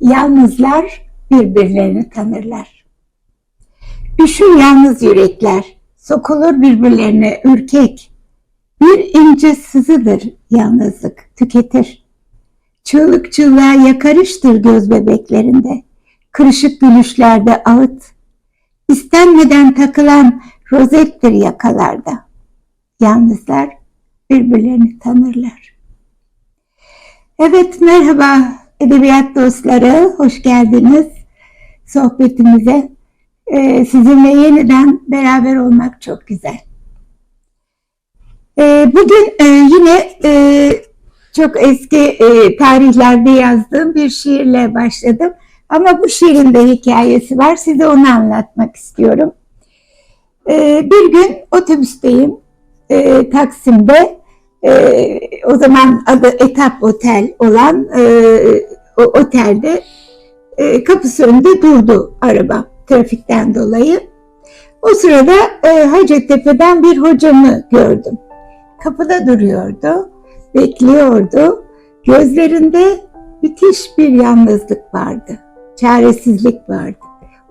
Yalnızlar birbirlerini tanırlar. Üşür yalnız yürekler, sokulur birbirlerine ürkek. Bir ince sızıdır yalnızlık, tüketir. Çığlık çığlığa yakarıştır göz bebeklerinde, kırışık gülüşlerde ağıt. İstenmeden takılan rozettir yakalarda. Yalnızlar birbirlerini tanırlar. Evet merhaba edebiyat dostları, hoş geldiniz sohbetimize. Ee, sizinle yeniden beraber olmak çok güzel. Ee, bugün e, yine e, çok eski e, tarihlerde yazdığım bir şiirle başladım. Ama bu şiirin de hikayesi var. Size onu anlatmak istiyorum. Ee, bir gün otobüsteyim. E, Taksim'de e, o zaman adı Etap Otel olan e, o otelde e, kapısı önünde durdu araba trafikten dolayı. O sırada e, Hacettepe'den bir hocamı gördüm. Kapıda duruyordu, bekliyordu. Gözlerinde müthiş bir yalnızlık vardı, çaresizlik vardı.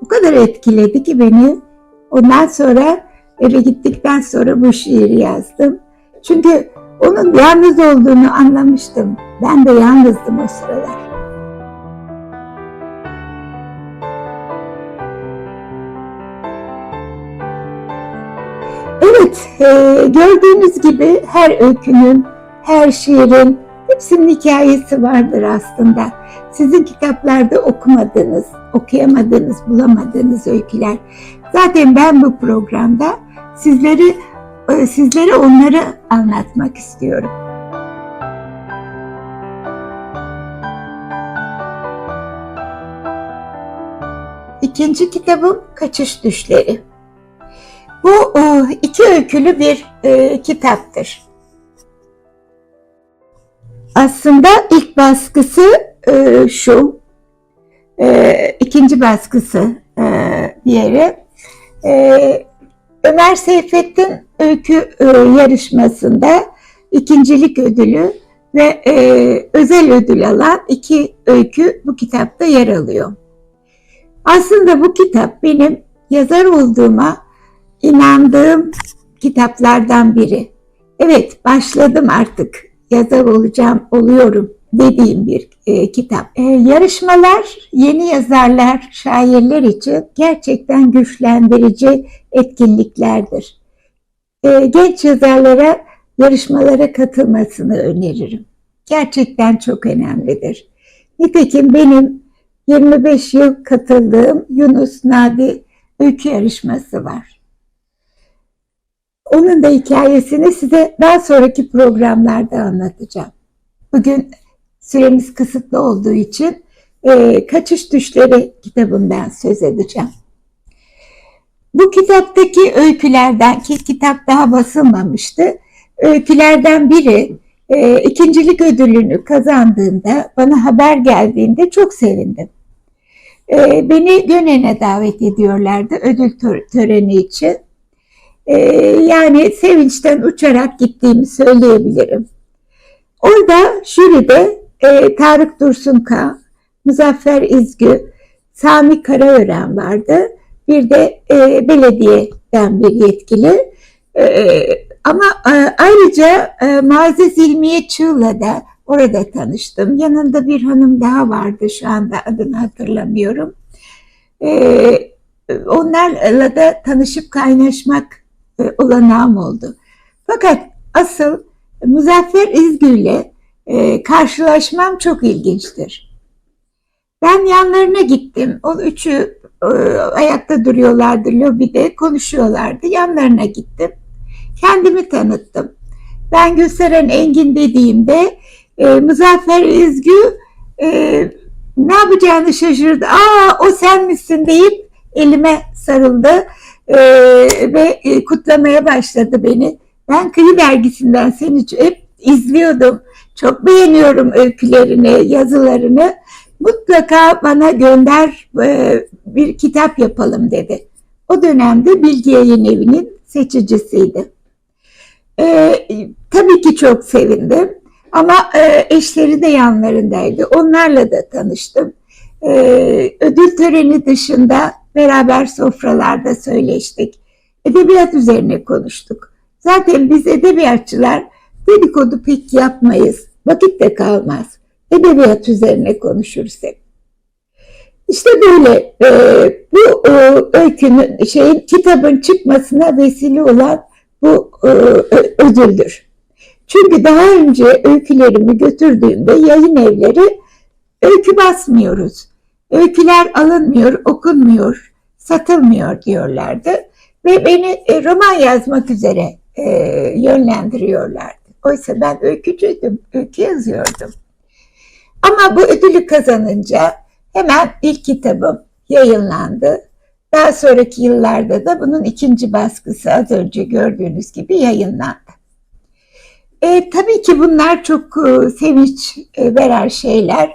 O kadar etkiledi ki beni. Ondan sonra eve gittikten sonra bu şiiri yazdım. Çünkü onun yalnız olduğunu anlamıştım. Ben de yalnızdım o sıralar. Evet, e, gördüğünüz gibi her öykünün, her şiirin, hepsinin hikayesi vardır aslında. Sizin kitaplarda okumadığınız, okuyamadığınız, bulamadığınız öyküler. Zaten ben bu programda sizleri e, sizlere onları anlatmak istiyorum. İkinci kitabım Kaçış Düşleri. Bu e, iki öykülü bir e, kitaptır. Aslında ilk baskısı e, şu, ikinci baskısı diğeri. Ömer Seyfettin öykü yarışmasında ikincilik ödülü ve özel ödül alan iki öykü bu kitapta yer alıyor. Aslında bu kitap benim yazar olduğuma inandığım kitaplardan biri. Evet başladım artık yazar olacağım, oluyorum dediğim bir e, kitap. E, yarışmalar yeni yazarlar, şairler için gerçekten güçlendirici etkinliklerdir. E, genç yazarlara yarışmalara katılmasını öneririm. Gerçekten çok önemlidir. Nitekim benim 25 yıl katıldığım Yunus Nadi öykü yarışması var. Onun da hikayesini size daha sonraki programlarda anlatacağım. Bugün süremiz kısıtlı olduğu için e, Kaçış Düşleri kitabından söz edeceğim. Bu kitaptaki öykülerden ki kitap daha basılmamıştı. Öykülerden biri e, ikincilik ödülünü kazandığında bana haber geldiğinde çok sevindim. E, beni Gönen'e davet ediyorlardı ödül töreni için. Ee, yani sevinçten uçarak gittiğimi söyleyebilirim. Orada jüride e, Tarık Dursunka, Muzaffer İzgü, Sami Karaören vardı. Bir de e, belediyeden bir yetkili. E, ama e, ayrıca e, Muazzez İlmiye Çığ'la da orada tanıştım. Yanında bir hanım daha vardı şu anda adını hatırlamıyorum. E, onlarla da tanışıp kaynaşmak e, olanağım oldu. Fakat asıl Muzaffer İzgü ile e, karşılaşmam çok ilginçtir. Ben yanlarına gittim. O üçü e, ayakta duruyorlardı lobide, konuşuyorlardı. Yanlarına gittim. Kendimi tanıttım. Ben Gülseren Engin dediğimde e, Muzaffer İzgü e, ne yapacağını şaşırdı. Aa o sen misin deyip elime sarıldı e, ve e, kutlamaya başladı beni. Ben Kıyı Dergisi'nden seni hep izliyordum. Çok beğeniyorum öykülerini, yazılarını. Mutlaka bana gönder e, bir kitap yapalım dedi. O dönemde Bilgi Yayın Evi'nin seçicisiydi. Ee, tabii ki çok sevindim ama e, eşleri de yanlarındaydı. Onlarla da tanıştım. Ee, ödül töreni dışında beraber sofralarda söyleştik. Edebiyat üzerine konuştuk. Zaten biz edebiyatçılar dedikodu pek yapmayız. Vakit de kalmaz. Edebiyat üzerine konuşuruz hep. İşte böyle e, bu e, öykünün şeyin kitabın çıkmasına vesile olan bu e, ödüldür. Çünkü daha önce öykülerimi götürdüğümde yayın evleri öykü basmıyoruz. Öyküler alınmıyor, okunmuyor, satılmıyor diyorlardı. Ve beni e, roman yazmak üzere e, yönlendiriyorlardı. Oysa ben öykücüydüm, öykü yazıyordum. Ama bu ödülü kazanınca hemen ilk kitabım yayınlandı. Daha sonraki yıllarda da bunun ikinci baskısı az önce gördüğünüz gibi yayınlandı. E, tabii ki bunlar çok e, sevinç e, veren şeyler.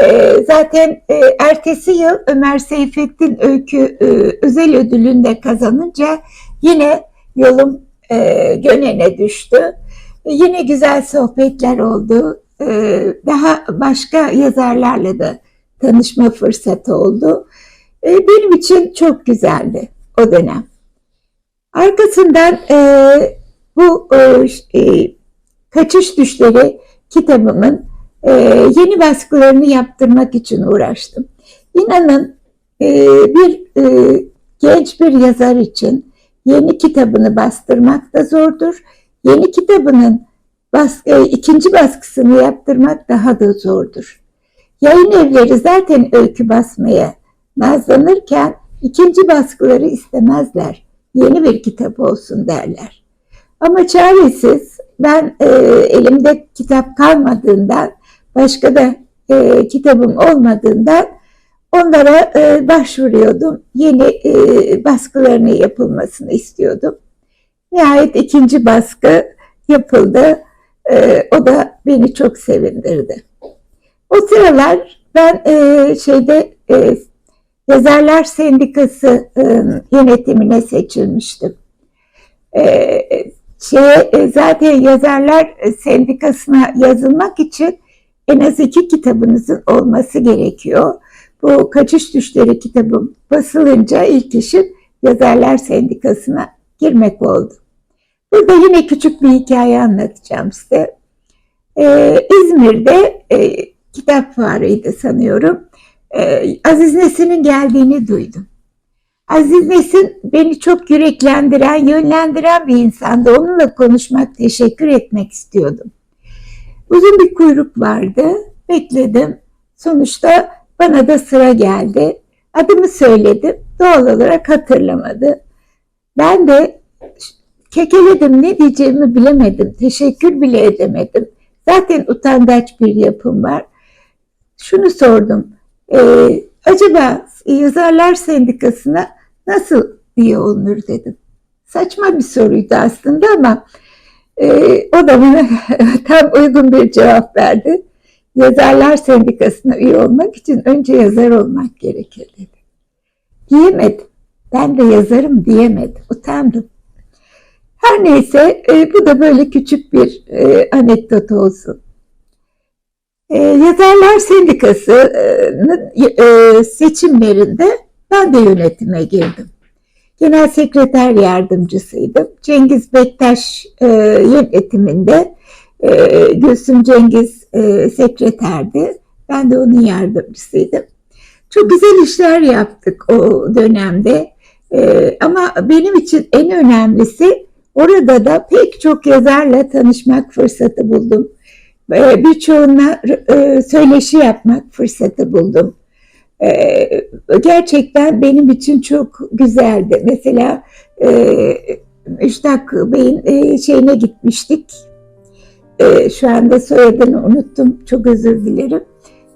E, zaten e, ertesi yıl Ömer Seyfettin Öykü e, özel ödülünü de kazanınca yine yolum e, Gönen'e düştü. Yine güzel sohbetler oldu. E, daha başka yazarlarla da tanışma fırsatı oldu. E, benim için çok güzeldi o dönem. Arkasından e, bu e, e, Kaçış Düşleri kitabımın yeni baskılarını yaptırmak için uğraştım. İnanın bir genç bir yazar için yeni kitabını bastırmak da zordur. Yeni kitabının bas, e, ikinci baskısını yaptırmak daha da zordur. Yayın evleri zaten öykü basmaya nazlanırken ikinci baskıları istemezler. Yeni bir kitap olsun derler. Ama çaresiz ben e, elimde kitap kalmadığından başka da e, kitabım olmadığından onlara e, başvuruyordum. Yeni e, baskılarının yapılmasını istiyordum. Nihayet ikinci baskı yapıldı. E, o da beni çok sevindirdi. O sıralar ben e, şeyde e, Yazarlar Sendikası e, yönetimine seçilmiştim. E, şeye, e, zaten Yazarlar Sendikası'na yazılmak için en az iki kitabınızın olması gerekiyor. Bu Kaçış Düşleri kitabım basılınca ilk işim Yazarlar Sendikası'na girmek oldu. Burada yine küçük bir hikaye anlatacağım size. Ee, İzmir'de e, kitap fuarıydı sanıyorum. Ee, Aziz Nesin'in geldiğini duydum. Aziz Nesin beni çok yüreklendiren, yönlendiren bir insandı. Onunla konuşmak, teşekkür etmek istiyordum. Uzun bir kuyruk vardı. Bekledim. Sonuçta bana da sıra geldi. Adımı söyledim. Doğal olarak hatırlamadı. Ben de kekeledim ne diyeceğimi bilemedim. Teşekkür bile edemedim. Zaten utangaç bir yapım var. Şunu sordum. Ee, acaba Yazarlar Sendikası'na nasıl üye olunur dedim. Saçma bir soruydu aslında ama e, o da bana tam uygun bir cevap verdi. Yazarlar Sendikası'na üye olmak için önce yazar olmak gerekir dedi. Diyemedim. Ben de yazarım diyemedim. Utandım. Her neyse e, bu da böyle küçük bir e, anekdot olsun. E, Yazarlar Sendikası'nın e, seçimlerinde ben de yönetime girdim. Genel sekreter yardımcısıydım. Cengiz Bektaş e, yönetiminde e, Gülsüm Cengiz e, sekreterdi. Ben de onun yardımcısıydım. Çok güzel işler yaptık o dönemde. E, ama benim için en önemlisi orada da pek çok yazarla tanışmak fırsatı buldum. E, birçoğuna e, söyleşi yapmak fırsatı buldum. E, gerçekten benim için çok güzeldi. Mesela e, Müştak Bey'in e, şeyine gitmiştik. E, şu anda soyadını unuttum. Çok özür dilerim.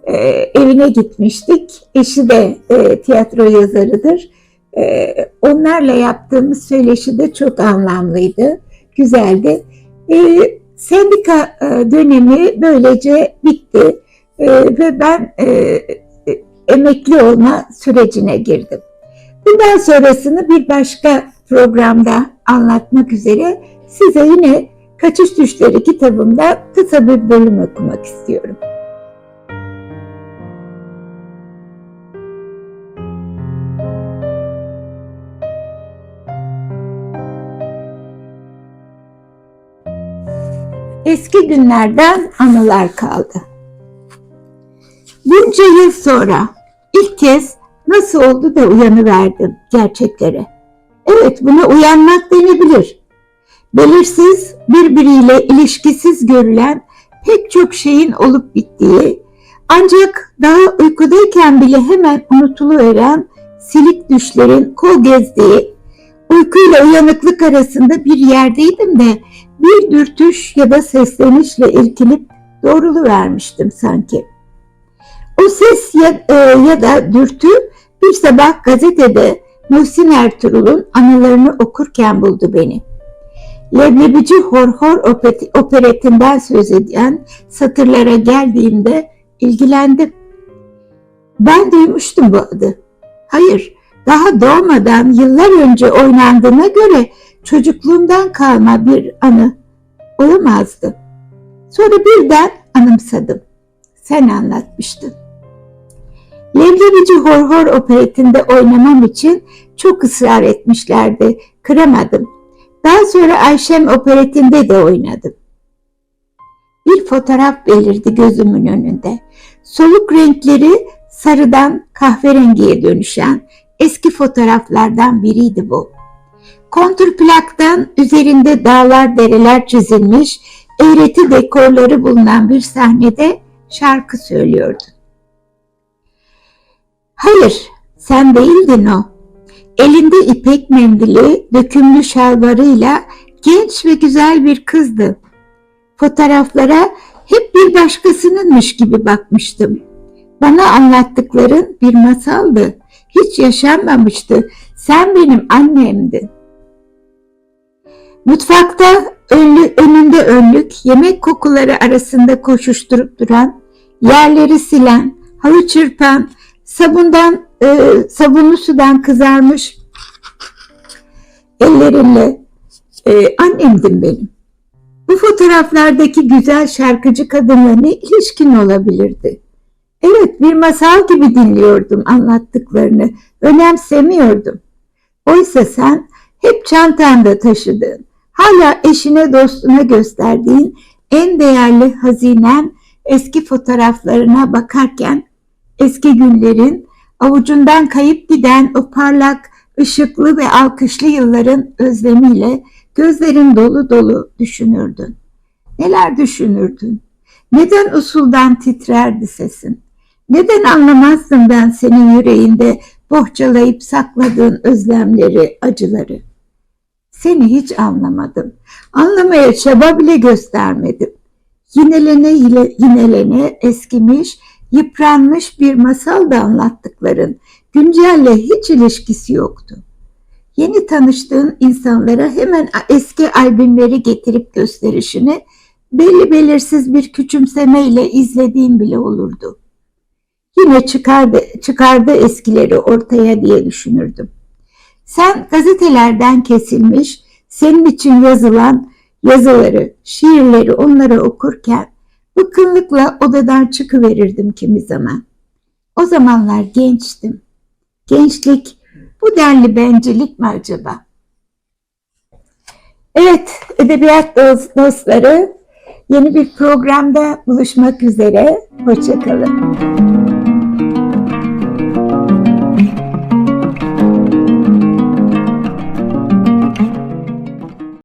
E, evine gitmiştik. Eşi de e, tiyatro yazarıdır. E, onlarla yaptığımız söyleşi de çok anlamlıydı. Güzeldi. E, sendika e, dönemi böylece bitti E, ve ben e, emekli olma sürecine girdim. Bundan sonrasını bir başka programda anlatmak üzere size yine Kaçış Düşleri kitabımda kısa bir bölüm okumak istiyorum. Eski günlerden anılar kaldı. Bunca yıl sonra ilk kez nasıl oldu da uyanıverdim gerçeklere. Evet buna uyanmak denebilir. Belirsiz, birbiriyle ilişkisiz görülen pek çok şeyin olup bittiği, ancak daha uykudayken bile hemen unutuluveren silik düşlerin kol gezdiği, uykuyla uyanıklık arasında bir yerdeydim de bir dürtüş ya da seslenişle irkilip doğrulu vermiştim sanki. O ses ya, e, ya da dürtü bir sabah gazetede Muhsin Ertuğrul'un anılarını okurken buldu beni. Leblebici Horhor operetinden söz eden satırlara geldiğimde ilgilendim. Ben duymuştum bu adı. Hayır, daha doğmadan yıllar önce oynandığına göre çocukluğumdan kalma bir anı olamazdı. Sonra birden anımsadım. Sen anlatmıştın. Leblebici Horhor operetinde oynamam için çok ısrar etmişlerdi. Kıramadım. Daha sonra Ayşem operetinde de oynadım. Bir fotoğraf belirdi gözümün önünde. Soluk renkleri sarıdan kahverengiye dönüşen eski fotoğraflardan biriydi bu. Kontrplaktan üzerinde dağlar dereler çizilmiş, eğreti dekorları bulunan bir sahnede şarkı söylüyordu. Hayır, sen değildin o. Elinde ipek mendili, dökümlü şalvarıyla genç ve güzel bir kızdı. Fotoğraflara hep bir başkasınınmış gibi bakmıştım. Bana anlattıkların bir masaldı. Hiç yaşanmamıştı. Sen benim annemdin. Mutfakta önlü, önünde önlük, yemek kokuları arasında koşuşturup duran, yerleri silen, halı çırpan, sabundan e, sabunlu sudan kızarmış ellerinle e, annemdim benim. Bu fotoğraflardaki güzel şarkıcı kadınla ne ilişkin olabilirdi? Evet bir masal gibi dinliyordum anlattıklarını. Önemsemiyordum. Oysa sen hep çantanda taşıdığın, hala eşine dostuna gösterdiğin en değerli hazinen eski fotoğraflarına bakarken eski günlerin avucundan kayıp giden o parlak, ışıklı ve alkışlı yılların özlemiyle gözlerin dolu dolu düşünürdün. Neler düşünürdün? Neden usuldan titrerdi sesin? Neden anlamazdım ben senin yüreğinde bohçalayıp sakladığın özlemleri, acıları? Seni hiç anlamadım. Anlamaya çaba bile göstermedim. Yinelene yinelene eskimiş, yıpranmış bir masal da anlattıkların güncelle hiç ilişkisi yoktu. Yeni tanıştığın insanlara hemen eski albümleri getirip gösterişini belli belirsiz bir küçümsemeyle izlediğim bile olurdu. Yine çıkardı, çıkardı eskileri ortaya diye düşünürdüm. Sen gazetelerden kesilmiş, senin için yazılan yazıları, şiirleri onlara okurken bıkkınlıkla odadan çıkıverirdim kimi zaman. O zamanlar gençtim. Gençlik bu denli bencillik mi acaba? Evet, edebiyat dostları yeni bir programda buluşmak üzere. Hoşçakalın.